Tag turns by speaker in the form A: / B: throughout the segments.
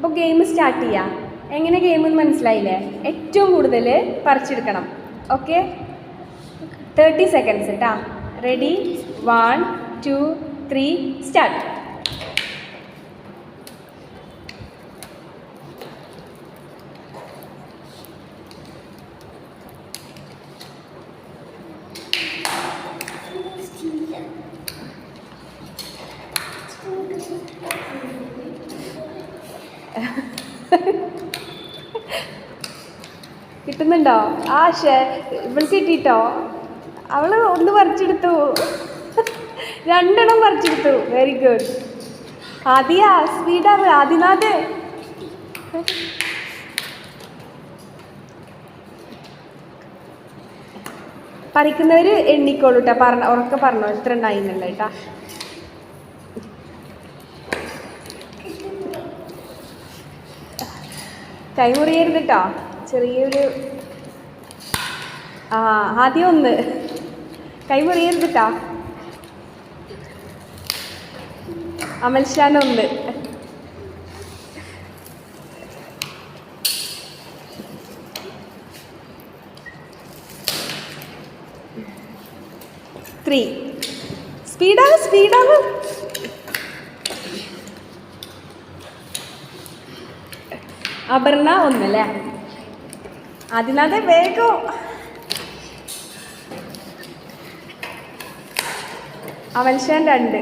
A: അപ്പോൾ game start ചെയ്യാം. എങ്ങനെ ഗെയിം എന്ന് മനസ്സിലായില്ലേ? ഏറ്റവും കൂടുതൽ പറിച്ചെടുക്കണം. ഓക്കെ തേർട്ടി സെക്കൻഡ്സ് കേട്ടാ ready one two three start കിട്ടുന്നുണ്ടോ? ആ ഷേ ഇവൾക്ക് കിട്ടിയിട്ടോ അവൾ ഒന്ന് പറിച്ചെടുത്തു. രണ്ടെണ്ണം പറിച്ചെടുത്തു. വെരി ഗുഡ് ആദിയാ സ്പീഡാണ് ആദിനാഥ്. പറിക്കുന്നവർ എണ്ണിക്കോളൂ കേട്ടോ പറഞ്ഞ ഉറക്കെ പറഞ്ഞോ. എത്ര ഉണ്ടായിരുന്നില്ല കേട്ടാ? കൈമുറിയരുത് കേട്ടോ ചെറിയൊരു ആ ആദ്യം ഒന്ന്. കൈമുറിയരുത് കേട്ടോ അമൽഷാൻ ഒന്ന്. ത്രീ സ്പീഡാണ് സ്പീഡാവ് അപർണ ഒന്നല്ലേ? അതിനാതെ വേഗം. അവൽഷൻ രണ്ട്.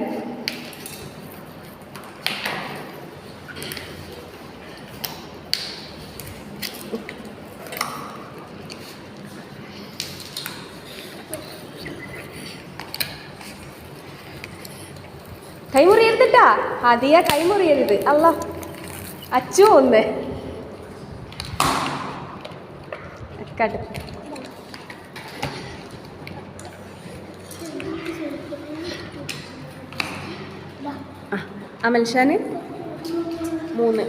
A: കൈമുറിയരുതിട്ടാ അതിയാ കൈമുറിയരുത്. അല്ല അച്ചു ഒന്ന്. കട്ട് അമൽഷാന് മൂന്ന്.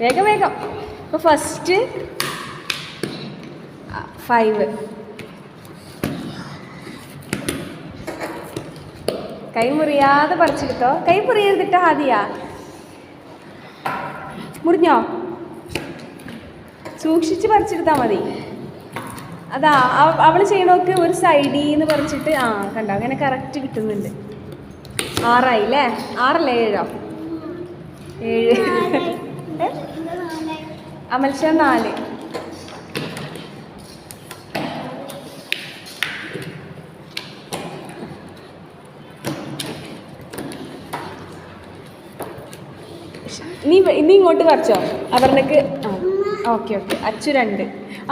A: വേഗം വേഗം. ഇപ്പോൾ ഫസ്റ്റ് ഫൈവ് കൈ മുറിയാതെ പറിച്ചെടുത്തോ കൈ മുറിയരുതിട്ടോ ആദിയാ മുറിഞ്ഞോ? സൂക്ഷിച്ച് പറിച്ചെടുത്താൽ മതി. അതാ അവൾ ചെയ്യണമൊക്കെ ഒരു സൈഡിൽ നിന്ന് പറിച്ചിട്ട് ആ കണ്ടോ അങ്ങനെ കറക്റ്റ് കിട്ടുന്നുണ്ട്. ആറായി അല്ലേ ആറല്ലേ ഏഴോ? ഏഴ്. അമൽഷ നാല്. നീ നീ ഇങ്ങോട്ട് പറിച്ചോ? അപർണക്ക് ആ. Okay okay. അച്ചു രണ്ട്.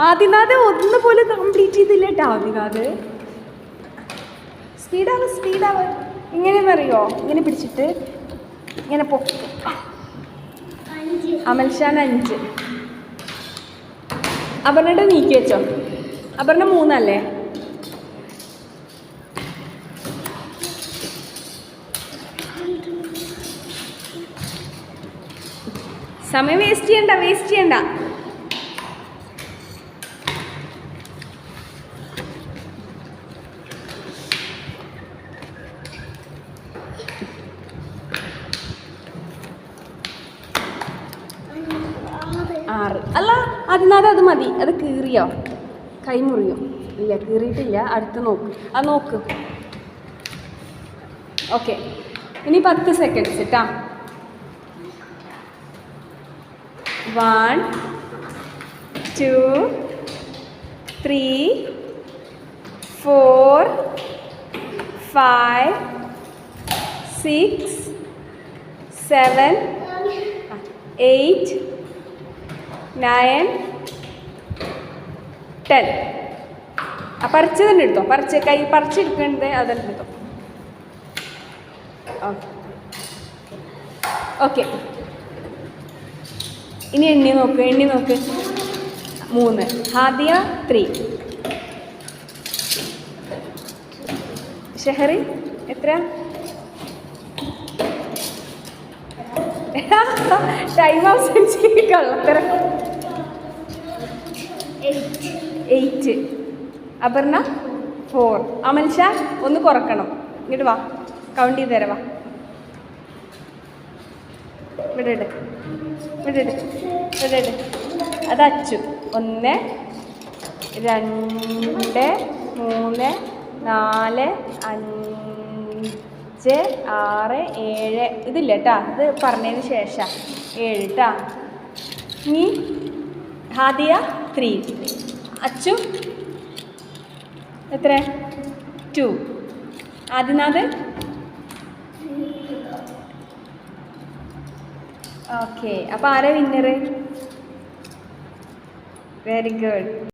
A: ആദിനാഥ് ഒന്ന് പോലെ കംപ്ലീറ്റ് ചെയ്തില്ല കേട്ടോ ആദിനാഥ്? സ്പീഡാവ് സ്പീഡാവ്. ഇങ്ങനെയെന്നറിയോ? ഇങ്ങനെ പിടിച്ചിട്ട് ഇങ്ങനെ പൊ അമൽഷാൻ അഞ്ച്. അപർണയുടെ നീക്കി വെച്ചോ. അപർണ മൂന്നല്ലേ? സമയം വേസ്റ്റ് ചെയ്യണ്ട വേസ്റ്റ് ചെയ്യണ്ട. ആറ് അല്ല അതിനകത്ത് അത് മതി. അത് കീറിയോ? കൈമുറിയോ ഇല്ല കീറിയിട്ടില്ല. അടുത്ത് നോക്ക്. ആ നോക്ക്. ഓക്കെ. ഇനി പത്ത് സെക്കൻഡ്സ് കേട്ടാ one two three four five six seven eight nine ten ആ പറിച്ച് തന്നെ എടുത്തോ. പറിച്ച് കൈ പറിച്ചെടുക്കേണ്ടത് അതെല്ലാം എടുത്തോ. ഓക്കെ ഇനി എണ്ണി നോക്ക് എണ്ണി നോക്ക്. മൂന്ന്. ഹാദിയ ത്രീ ഷെഹറി എത്ര? ടൈം അവസാനിച്ച് കള്ളത്തരം എയ്റ്റ് അപർണ ഫോർ അമൽഷ ഒന്ന് കുറക്കണം. ഇങ്ങോട്ട് വാ. കൗണ്ട് ചെയ്ത് തരാം വാ. ഇവിടെ ഇവിടെ അത് അച്ചു. ഒന്ന് രണ്ട് മൂന്ന് നാല് അഞ്ച് ആറ് ഏഴ്. ഇതില്ല കേട്ടോ ഇത് പറഞ്ഞതിന് ശേഷം. ഏഴ് കേട്ടോ ഇനി ഹാദിയ ത്രീ. അച്ചു. എത്ര? ടു. ആദിനാഥ്. ഓക്കെ. അപ്പോൾ ആരാ വിന്നറ് വെരി ഗുഡ്